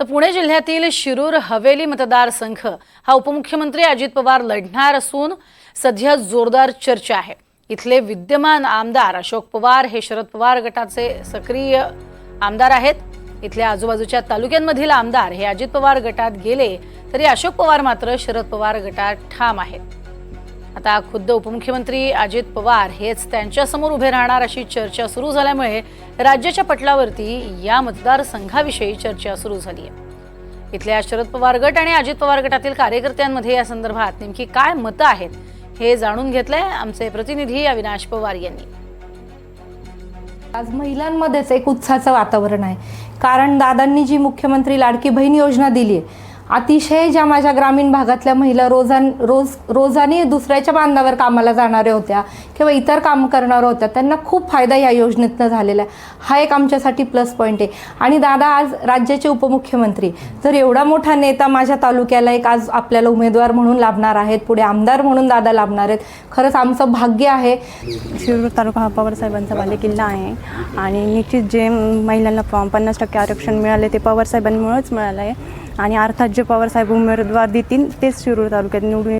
तर पुणे जिल्ह्यातील शिरूर हवेली मतदारसंघ हा उपमुख्यमंत्री अजित पवार लढणार असून सध्या जोरदार चर्चा आहे. इथले विद्यमान आमदार अशोक पवार हे शरद पवार गटाचे सक्रिय आमदार आहेत. इथल्या आजूबाजूच्या तालुक्यांमधील आमदार हे अजित पवार गटात गेले तरी अशोक पवार मात्र शरद पवार गटात ठाम आहेत. आता खुद्द उपमुख्यमंत्री अजित पवार हेच त्यांच्यासमोर उभे राहणार अशी चर्चा सुरू झाल्यामुळे राज्याच्या पटलावरती या मतदारसंघाविषयी चर्चा सुरू झाली आहे. इथल्या शरद पवार गट आणि अजित पवार गटातील कार्यकर्त्यांमध्ये या संदर्भात नेमकी काय मतं आहेत हे जाणून घेतलंय आमचे प्रतिनिधी अविनाश पवार यांनी. आज महिलांमध्येच एक उत्साहाचं वातावरण आहे. कारण दादांनी जी मुख्यमंत्री लाडकी बहीण योजना दिली आहे अतिशय ज्या माझ्या ग्रामीण भागातल्या महिला रोजान रोज रोजाने दुसऱ्याच्या बांधावर कामाला जाणाऱ्या होत्या किंवा इतर काम करणाऱ्या होत्या त्यांना खूप फायदा या योजनेतनं झालेला आहे. हा एक आमच्यासाठी प्लस पॉईंट आहे. आणि दादा आज राज्याचे उपमुख्यमंत्री जर एवढा मोठा नेता माझ्या तालुक्याला एक आज आपल्याला उमेदवार म्हणून लाभणार आहेत पुढे आमदार म्हणून दादा लाभणार आहेत खरंच आमचं भाग्य आहे. शिरूर तालुका हा पवारसाहेबांचा बालेकिल्ला आहे. आणि निश्चित जे महिलांना प- पन्नास टक्के आरक्षण मिळाले ते पवारसाहेबांमुळेच मिळालं आहे आणि अर्थात जे पवारसाहेब उमेदवार देतील तेच शिरूर तालुक्यात निवडून